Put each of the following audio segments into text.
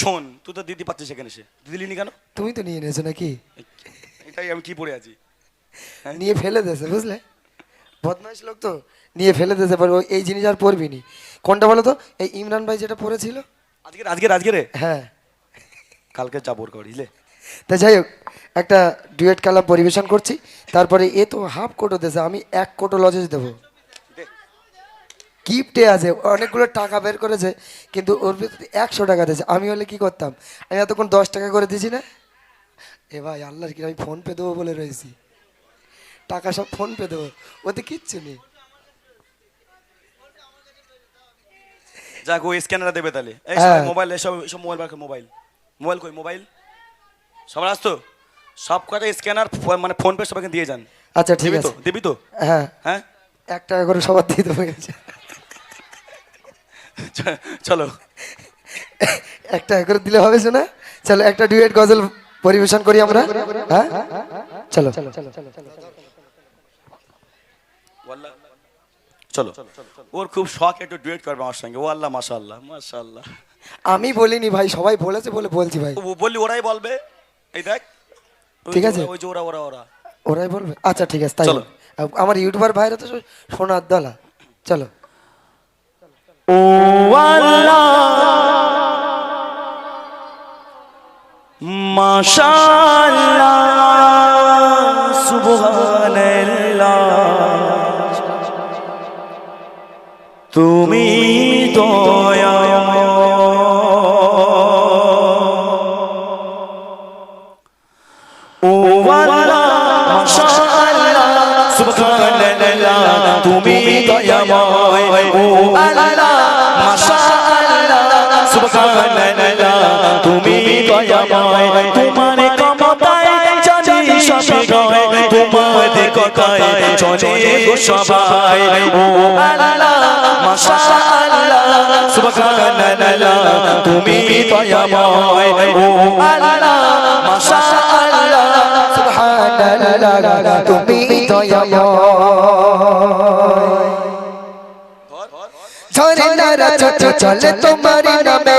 শোন তুই তো দিদি পাচ্ছিস সেখানে এসে। দিদি নি কেন? তুমি তো নিয়ে নিয়েছো নাকি? এটাই আমি কি পড়ে আছি। নিয়ে ফেলে দিয়েছে বুঝলে? বদমাইশ লোক তো নিয়ে ফেলে দিয়েছে পরে ও এই জিনিস আর পরবি নি। কোনটা বলো তো? এই ইমরান ভাই যেটা পরেছিল আজকে আজকে আজকে রে। হ্যাঁ। কালকে যাব ওর করি বুঝলে তা যাই হোক একটা ডুয়েট কালাম পরিবেশন করছি তারপরে এ তো হাফ কোটো দিয়েছে আমি এক কোটো লজেস দেবো। গিফটে আছে অনেকগুলো টাকা বের করেছে কিন্তু ওর ভিতরে একশো টাকা দিয়েছে। আমি হলে কি করতাম? আমি এতক্ষণ দশ টাকা করে দিয়েছি না? এ ভাই আল্লাহর কি আমি ফোন পে দেবো বলে রয়েছি। টাকা সব ফোন পে দেবো ওতে কিচ্ছু নেই। যাক ও স্ক্যানার দেবে তাহলে। এই হ্যাঁ। মোবাইল এসব এসব মোবাইল বার মোবাইল মোবাইল কই মোবাইল সবার আসতো সব কটা স্ক্যানার মানে ফোন পে সবাইকে দিয়ে যান। আচ্ছা ঠিক আছে। দিবি তো? হ্যাঁ। হ্যাঁ? এক টাকা করে সবার দিয়ে দেবো। চলো। একটা করে দিলে হবে শোনা চলো একটা ডুয়েট গজল পরিবেশন করি আমরা। হ্যাঁ? চলো। চলো। ওর খুব শখ একটু ডুয়েট করবে আমার সঙ্গে। ও আল্লাহ মাশা আল্লাহ মাশা আল্লাহ আমি বলিনি ভাই সবাই বলেছে বলে বলছি ভাই। বললি ওরাই বলবে? এই দেখ। ঠিক আছে। ওই যে ওরা ওরা ওরা। ওরাই বলবে? আচ্ছা ঠিক আছে তাই চলো। আমার ইউটিউবার ভাইরা তো সোনার দলা। চলো। ও আল্লাহ। মাশাআল্লাহ। দয়াময়, তোমার ক্ষমতায় জানি সবে গয় তোমার কথায় চলে গো সবাই। ও আল্লাহ, মাশাআল্লাহ, সুবহানাল্লাহ, তুমি দয়াময়। ও আল্লাহ, মাশাআল্লাহ, সুবহানাল্লাহ, তুমি দয়াময়। ঝরনারা ছোট চলে তোমার নামে।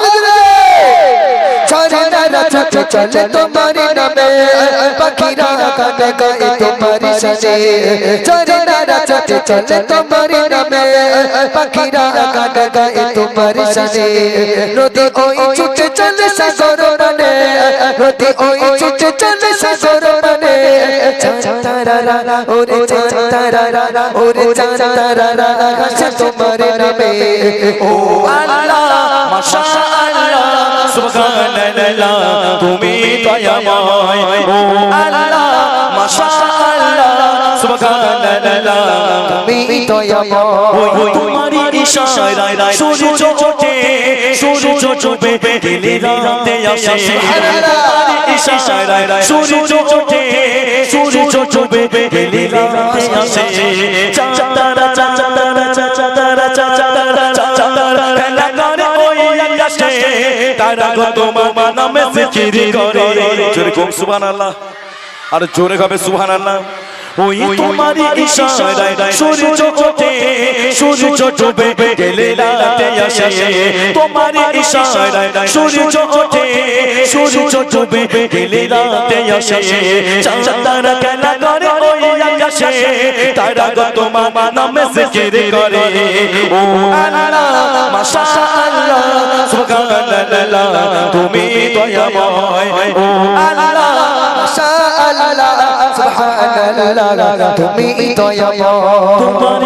ঝরনারা ছোট চলে তোমার নামে। পাখিরা গান গায় তোমার সাথে ঝরনারা ছোট চলে তোমার নামে। পাখিরা গান গায় তোমার সাথে নদী ওই ছুটে চলে সাগর মানে নদী ওই ছুটে চলে সাগর মানে চাঁতারা ওরে চাঁতারা ওরে আল্লাহ, মাশাআল্লাহ। সুবহানাল্লাহ, তুমি দয়াময়। ও আল্লাহ, মাশাআল্লাহ, সুবহানাল্লাহ, তুমি দয়াময়। তোমারই ইশারায় সূর্য ওঠে সূর্য ডুবে গেলে রাতে আসে। তোমারই ইশারায় সূর্য ওঠে সূর্য ডুবে গেলে রাতে আসে। চাঁদারা চাঁদারা তারা গো তোমার নামে জিকির করে। জোরে কোন সুবহানাল্লাহ। আর জোরে হবে সুবহানাল্লাহ। ওই তোমারই ইশারায় সূর্য ওঠে সূর্য ডুবে গেলে আসে। তোমারই ইশারায় সূর্য ওঠে। সূর্য ডুবে গেলে রাতে আসে। চাঁদারা খেলা করে ওই আকাশে। তারা গো তোমার নামে জিকির করে। ও আল্লাহ মাশাআল্লাহ সুবহানাল্লাহ তুমি দয়াময়। ও আল্লাহ মাশাআল্লাহ সুবহানাল্লাহ তুমি দয়াময়। তোমার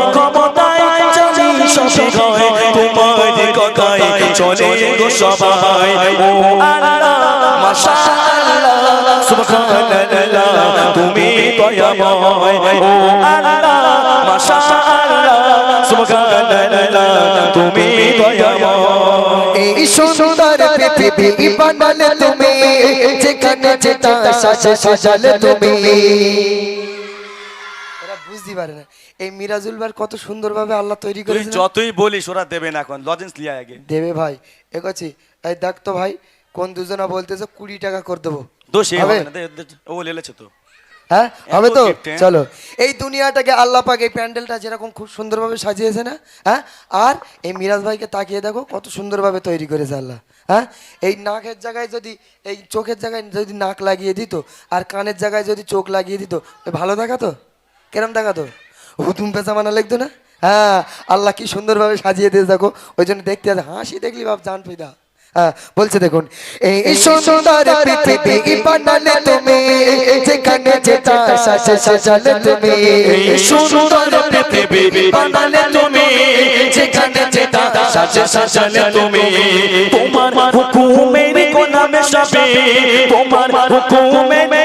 সবে গয় তোমার কথায় চলে গো সবাই। ও আল্লাহ মাশাআল্লাহ সুবহানাল্লাহ তুমি দয়াময়। ও আল্লাহ মাশাআল্লাহ সুবহানাল্লাহ তুমি দয়াময়। এই সুন্দর পৃথিবী বানালে তুমি যেখানে যেটা সাজে সাজালে তুমি। বুঝতে পারে না। এই মিরাজুল ভাই কত সুন্দরভাবে আল্লাহ তৈরি করেছে যতই বলিস ওরা দেবে না এখন। লজেন্স লিয়া আগে। দেবে ভাই এগোচ্ছি এই দেখ তো ভাই কোন দুজনা বলতেছে কুড়ি টাকা করে দেবো। তো সে হবে? হবে না দে- দে- ও লেলেছে তো। হ্যাঁ? হবে তো। চলো। এই দুনিয়াটাকে আল্লাহ পাক এই প্যান্ডেলটা যেরকম খুব সুন্দরভাবে সাজিয়েছে না হ্যাঁ? আর এই মিরাজ ভাইকে তাকিয়ে দেখো কত সুন্দরভাবে তৈরি করেছে আল্লাহ হ্যাঁ? এই নাকের জায়গায় যদি এই চোখের জায়গায় যদি নাক লাগিয়ে দিত আর কানের জায়গায় যদি চোখ লাগিয়ে দিত এ ভালো দেখাতো কেরম দেখাতো হুতুম পেঁচা মানা লাগতো না? হ্যাঁ আল্লাহ কি সুন্দরভাবে সাজিয়ে দিয়েছে দেখো। ওই জন্য দেখতে আছে হাসি দেখলি বাপ জান ফিদা। হ্যাঁ বলছে দেখুন এই সুন্দর পৃথিবী বানালে তুমি যেখানে যেটা সাজে সাজালে তুমি। সুন্দর পৃথিবী বানালে তুমি যেখানে যেটা সাজে সাজালে তুমি। তোমার হুকুমের গোলামে সবে তোমার সবে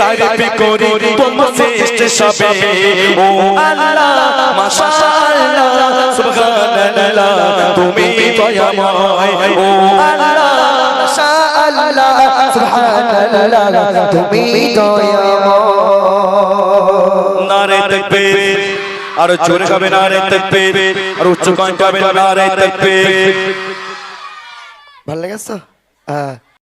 তারিফ করি তোমার সৃষ্টি সবে। ও আল্লাহ মাশাআল্লাহ সুবহানাল্লাহ তুমি দয়াময়। ও আল্লাহ আল্লাহ সুবহানাল্লাহ তুমি দয়াময়। নারে তাকবীর। আর জোরে কবে নারে তাকবীর। আর উচ্চ কণ্ঠে হবে নারে তাকবীর। ভালো লেগেছে? তো? হ্যাঁ।